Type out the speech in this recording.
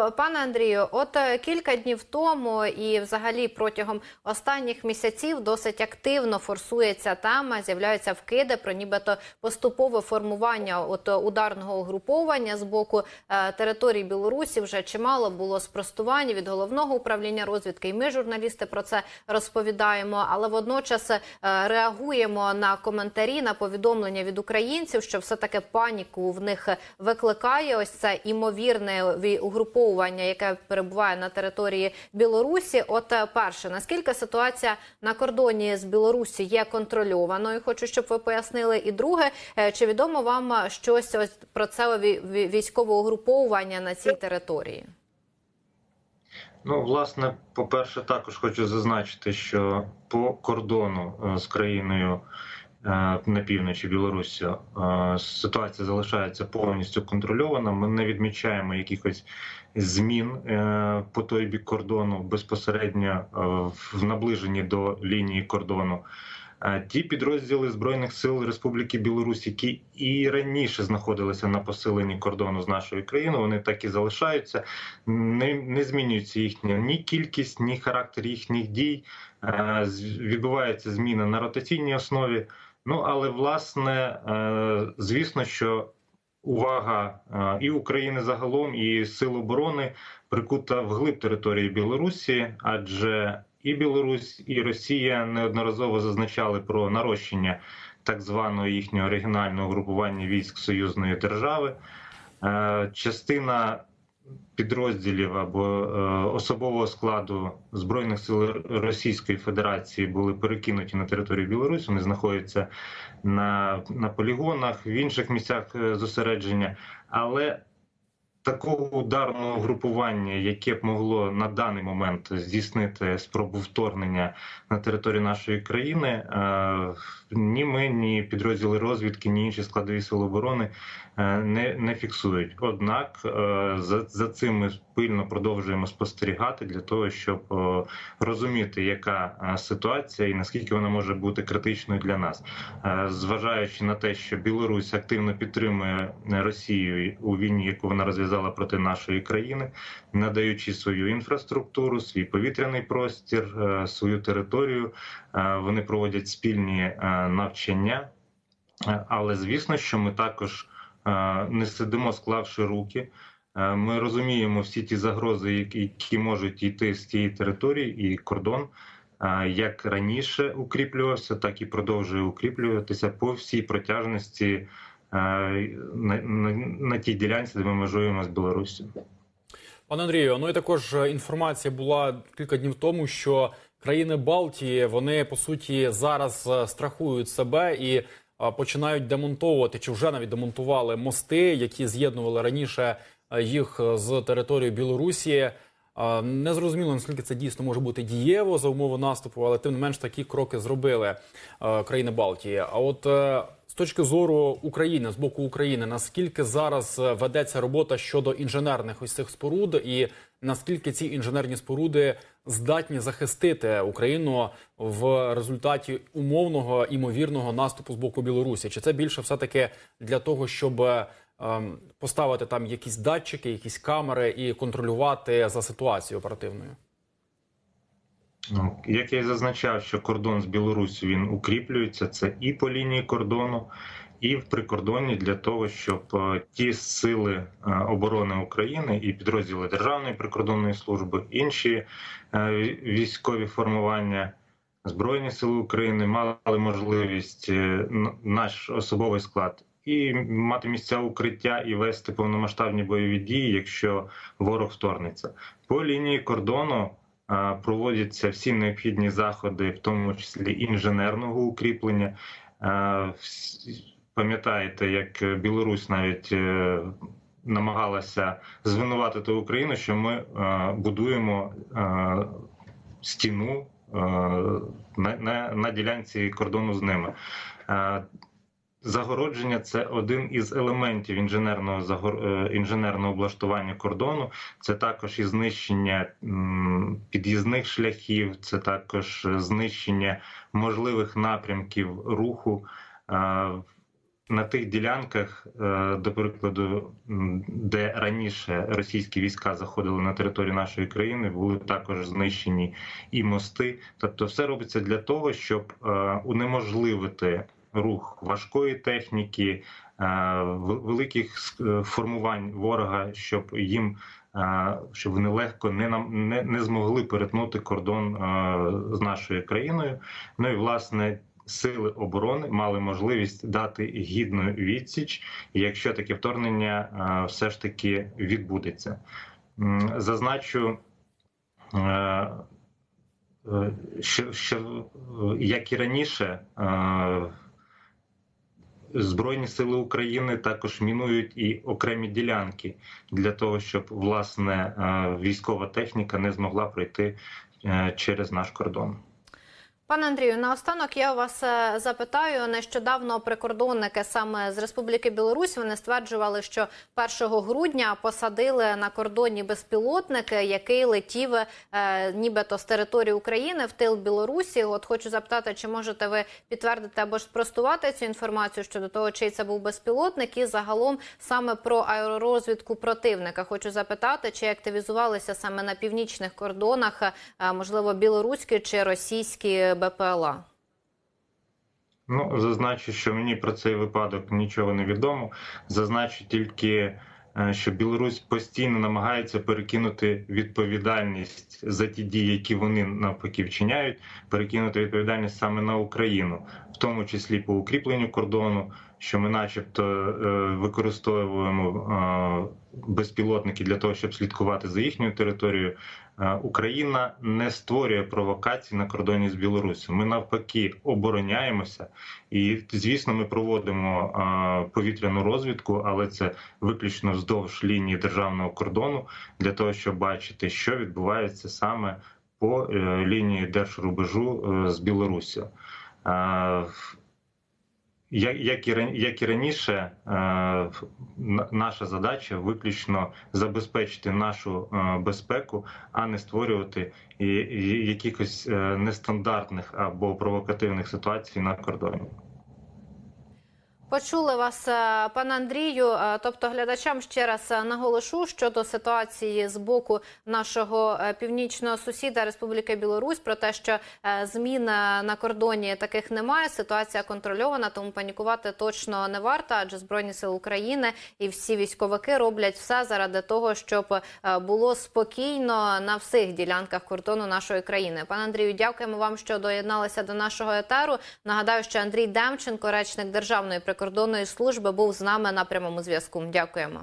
пане Андрію, от е, кілька днів тому і взагалі протягом останніх місяців досить активно форсується тема, з'являються вкиди про нібито поступове формування от е, ударного угруповання з боку е, території Білорусі. Вже чимало було спростувань від головного управління розвідки. І ми, журналісти, про це розповідаємо. Але водночас реагуємо на коментарі, на повідомлення від українців, що все таки паніку в них викликає ось це імовірне ві- угруповування, яке перебуває на території Білорусі. От е, перше, наскільки ситуація на кордоні з Білорусі є контрольованою? Хочу, щоб ви пояснили. І друге, е, чи відомо вам е, щось ось про це ві- ві- військове угруповування на цій території? Ну, власне, по-перше, також хочу зазначити, що по кордону з країною на півночі Білорусі е, ситуація залишається повністю контрольована. Ми не відмічаємо якихось змін е, по той бік кордону безпосередньо е, в наближенні до лінії кордону. Е, Ті підрозділи збройних сил Республіки Білорусь, які і раніше знаходилися на посиленні кордону з нашою країною, вони так і залишаються. Не, не змінюється їхня ні кількість, ні характер їхніх дій. Е, Відбувається зміна на ротаційній основі. Ну але власне, е, звісно, що увага е, і України загалом, і сил оборони прикута вглиб території Білорусі, адже і Білорусь, і Росія неодноразово зазначали про нарощення так званого їхнього регіонального групування військ союзної держави. Е, Частина підрозділів або е, особового складу збройних сил Російської Федерації були перекинуті на територію Білорусі. Вони знаходяться на, на полігонах в інших місцях е, зосередження, але такого ударного групування, яке б могло на даний момент здійснити спробу вторгнення на територію нашої країни, е, ні ми, ні підрозділи розвідки, ні інші складові сили оборони е, не, не фіксують. Однак е, за, за цим ми пильно продовжуємо спостерігати для того, щоб розуміти, яка ситуація і наскільки вона може бути критичною для нас, зважаючи на те, що Білорусь активно підтримує Росію у війні, яку вона розв'язала проти нашої країни, надаючи свою інфраструктуру, свій повітряний простір, е, свою територію. Е, Вони проводять спільні е, навчання. Але звісно, що ми також не сидимо, склавши руки. Ми розуміємо всі ті загрози, які, можуть йти з тієї території, і кордон як раніше укріплювався, так і продовжує укріплюватися по всій протяжності на, на, тій ділянці, де ми межуємо з Білоруссю. Пане Андрію, ну і також е, інформація була кілька днів тому, що країни Балтії вони по суті зараз е, страхують себе і е, починають демонтовувати чи вже навіть демонтували мости, які з'єднували раніше е, їх з територією Білорусі. Е, Не зрозуміло наскільки це дійсно може бути дієво за умови наступу, але тим не менш такі кроки зробили е, країни Балтії. А от е, з точки зору України, з боку України, наскільки зараз е, ведеться робота щодо інженерних ось цих споруд, і наскільки ці інженерні споруди здатні захистити Україну в результаті умовного імовірного наступу з боку Білорусі? Чи це більше все таки для того, щоб е, ем, поставити там якісь датчики, якісь камери і контролювати за ситуацією оперативною? Ну, Як я і зазначав, що кордон з Білоруссю він укріплюється, це і по лінії кордону, і в прикордонні для того, щоб е, ті сили е, оборони України і підрозділи Державної прикордонної служби, інші е, військові формування. Збройні сили України мали можливість наш особовий склад і мати місця укриття і вести повномасштабні бойові дії, якщо ворог вторгнеться. По лінії кордону проводяться всі необхідні заходи, в тому числі інженерного укріплення. Е, Пам'ятаєте, як Білорусь навіть е, намагалася звинуватити Україну, що ми е, будуємо е, стіну е, на ділянці кордону з ними. Е, Загородження це один із елементів інженерного загор- е, інженерного облаштування кордону. Це також і знищення під'їзних шляхів, це також знищення можливих напрямків руху. Е, на тих ділянках, е, до прикладу, де раніше російські війська заходили на територію нашої країни, були також знищені і мости. Тобто, все робиться для того, щоб е, унеможливити рух важкої техніки, е, великих е, формувань ворога, щоб їм е, щоб вони легко не нам не, не змогли перетнути кордон з нашою країною. Ну і власне. Сили оборони мали можливість дати гідну відсіч, якщо таке вторгнення все ж таки відбудеться. Зазначу, що, що як і раніше, Збройні сили України також мінують і окремі ділянки для того, щоб власне е, військова техніка не змогла пройти е, через наш кордон. Пане Андрію, наостанок я вас е, запитаю. Нещодавно прикордонники саме з Республіки Білорусь вони стверджували, що 1 грудня посадили на кордоні безпілотник, який летів е, нібито з території України в тил Білорусі. От хочу запитати, чи можете ви підтвердити або ж спростувати цю інформацію щодо того, чий це був безпілотник, і загалом саме про аеророзвідку противника. Хочу запитати, чи активізувалися саме на північних кордонах, е, можливо, білоруські чи російські БПЛА. Ну, зазначу, що мені про цей випадок нічого не відомо. Зазначу тільки, е, що Білорусь постійно намагається перекинути відповідальність за ті дії, які вони навпаки вчиняють, перекинути відповідальність саме на Україну, в тому числі по укріпленню кордону, що ми, начебто, е, використовуємо е, безпілотники для того, щоб слідкувати за їхньою територією. Е, Україна не створює провокацій на кордоні з Білоруссю. Ми навпаки обороняємося, і звісно, ми проводимо повітряну розвідку, але це виключно вздовж лінії державного кордону для того, щоб бачити, що відбувається саме по лінії держрубежу з Білоруссю. Як, і, як і раніше, е, на- наша задача виключно забезпечити нашу е, безпеку, а не створювати якихось е, нестандартних або провокативних ситуацій на кордоні. Почули вас, е, пане Андрію. Е, Тобто, глядачам ще раз е, наголошу щодо ситуації з боку нашого північного сусіда Республіки Білорусь про те, що змін на кордоні таких немає. Ситуація контрольована, тому панікувати точно не варто, адже збройні сили України і всі військовики роблять все заради того, щоб було спокійно на всіх ділянках кордону нашої країни. Пане Андрію, дякуємо вам, що доєдналися до нашого етеру. Нагадаю, що Андрій Демченко, речник Державної прикордонної служби, був з нами на прямому зв'язку. Дякуємо.